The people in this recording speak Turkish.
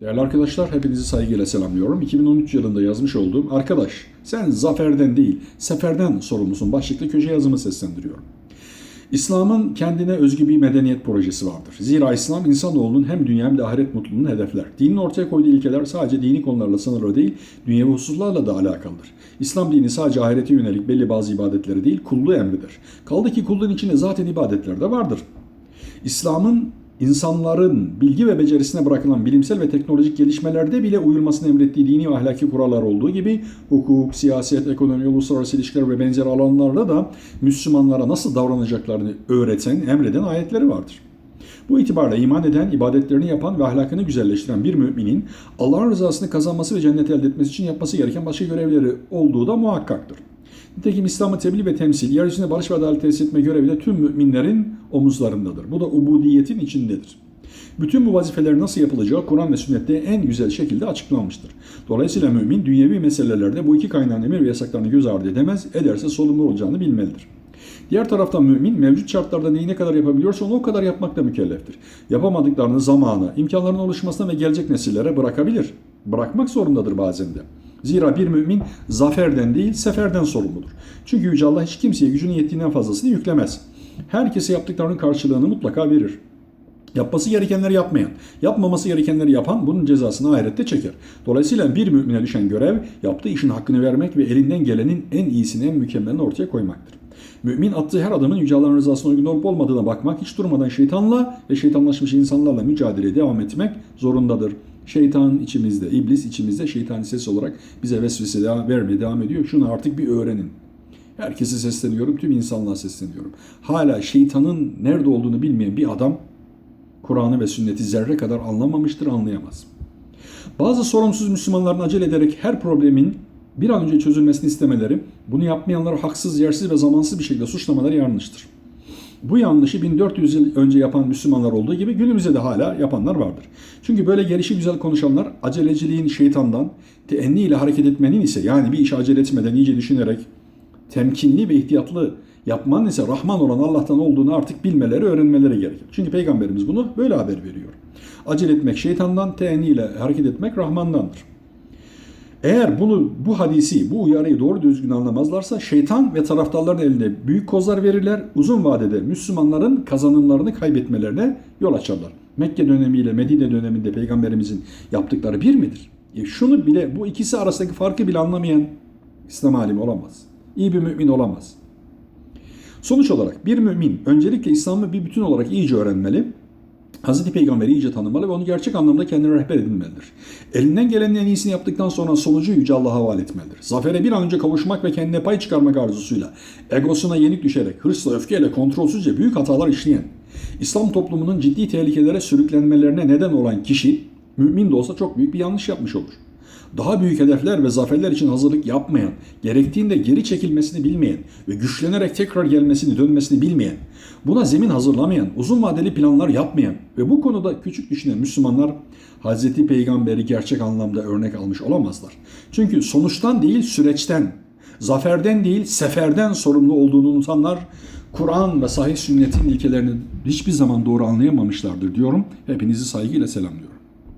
Değerli arkadaşlar hepinizi saygıyla selamlıyorum. 2013 yılında yazmış olduğum Arkadaş sen zaferden değil seferden sorumlusun başlıklı köşe yazımı seslendiriyorum. İslam'ın kendine özgü bir medeniyet projesi vardır. Zira İslam insanoğlunun hem dünya hem de ahiret mutluluğunu hedefler. Dinin ortaya koyduğu ilkeler sadece dini konularla sınırlı değil, dünyevi hususlarla da alakalıdır. İslam dini sadece ahirete yönelik belli bazı ibadetleri değil, kulluğu emridir. Kaldı ki kulluğun içinde zaten ibadetler de vardır. İslam'ın insanların bilgi ve becerisine bırakılan bilimsel ve teknolojik gelişmelerde bile uyulmasını emrettiği dini ve ahlaki kurallar olduğu gibi hukuk, siyaset, ekonomi, uluslararası ilişkiler ve benzeri alanlarda da Müslümanlara nasıl davranacaklarını öğreten, emreden ayetleri vardır. Bu itibarla iman eden, ibadetlerini yapan ve ahlakını güzelleştiren bir müminin Allah'ın rızasını kazanması ve cennet elde etmesi için yapması gereken başka görevleri olduğu da muhakkaktır. Nitekim İslam'ı tebliğ ve temsil, yeryüzünde barış ve adalet tesis etme görevi de tüm müminlerin omuzlarındadır. Bu da ubudiyetin içindedir. Bütün bu vazifeler nasıl yapılacağı Kur'an ve sünnette en güzel şekilde açıklanmıştır. Dolayısıyla mümin dünyevi meselelerde bu iki kaynağın emir ve yasaklarını göz ardı edemez, ederse sorumlu olacağını bilmelidir. Diğer taraftan mümin mevcut şartlarda neyi ne kadar yapabiliyorsa onu o kadar yapmakla mükelleftir. Yapamadıklarını zamana, imkanların oluşmasına ve gelecek nesillere bırakabilir. Bırakmak zorundadır bazen de. Zira bir mümin zaferden değil seferden sorumludur. Çünkü Yüce Allah hiç kimseye gücünün yettiğinden fazlasını yüklemez. Herkese yaptıklarının karşılığını mutlaka verir. Yapması gerekenleri yapmayan, yapmaması gerekenleri yapan bunun cezasını ahirette çeker. Dolayısıyla bir mümine düşen görev yaptığı işin hakkını vermek ve elinden gelenin en iyisini, en mükemmelini ortaya koymaktır. Mümin attığı her adımın Yüce Allah'ın rızasına uygun olup olmadığına bakmak, hiç durmadan şeytanla ve şeytanlaşmış insanlarla mücadeleye devam etmek zorundadır. Şeytan içimizde, iblis içimizde şeytani ses olarak bize vesvese devam, vermeye devam ediyor. Şunu artık bir öğrenin. Herkese sesleniyorum, tüm insanlığa sesleniyorum. Hala şeytanın nerede olduğunu bilmeyen bir adam Kur'an'ı ve sünneti zerre kadar anlamamıştır, anlayamaz. Bazı sorumsuz Müslümanların acele ederek her problemin bir an önce çözülmesini istemeleri, bunu yapmayanları haksız, yersiz ve zamansız bir şekilde suçlamaları yanlıştır. Bu yanlışı 1400 yıl önce yapan Müslümanlar olduğu gibi günümüzde de hala yapanlar vardır. Çünkü böyle gelişi güzel konuşanlar aceleciliğin şeytandan, teenni ile hareket etmenin ise yani bir işe acele etmeden iyice düşünerek temkinli ve ihtiyatlı yapmanın ise Rahman olan Allah'tan olduğunu artık bilmeleri, öğrenmeleri gerekir. Çünkü Peygamberimiz bunu böyle haber veriyor. Acele etmek şeytandan, teenni ile hareket etmek Rahman'dandır. Eğer bunu bu hadisi, bu uyarıyı doğru düzgün anlamazlarsa şeytan ve taraftarların eline büyük kozlar verirler. Uzun vadede Müslümanların kazanımlarını kaybetmelerine yol açarlar. Mekke dönemiyle Medine döneminde peygamberimizin yaptıkları bir midir? E şunu bile bu ikisi arasındaki farkı bile anlamayan İslam alimi olamaz. İyi bir mümin olamaz. Sonuç olarak bir mümin öncelikle İslam'ı bir bütün olarak iyice öğrenmeli. Hazreti Peygamber'i iyice tanımalı ve onu gerçek anlamda kendine rehber edinmelidir. Elinden gelenin en iyisini yaptıktan sonra sonucu Yüce Allah'a havale etmelidir. Zafere bir an önce kavuşmak ve kendine pay çıkarmak arzusuyla, egosuna yenik düşerek, hırsla, öfkeyle, kontrolsüzce büyük hatalar işleyen, İslam toplumunun ciddi tehlikelere sürüklenmelerine neden olan kişi, mümin de olsa çok büyük bir yanlış yapmış olur daha büyük hedefler ve zaferler için hazırlık yapmayan, gerektiğinde geri çekilmesini bilmeyen ve güçlenerek tekrar gelmesini, dönmesini bilmeyen, buna zemin hazırlamayan, uzun vadeli planlar yapmayan ve bu konuda küçük düşünen Müslümanlar Hz. Peygamber'i gerçek anlamda örnek almış olamazlar. Çünkü sonuçtan değil süreçten, zaferden değil seferden sorumlu olduğunu unutanlar Kur'an ve sahih sünnetin ilkelerini hiçbir zaman doğru anlayamamışlardır diyorum. Hepinizi saygıyla selamlıyorum.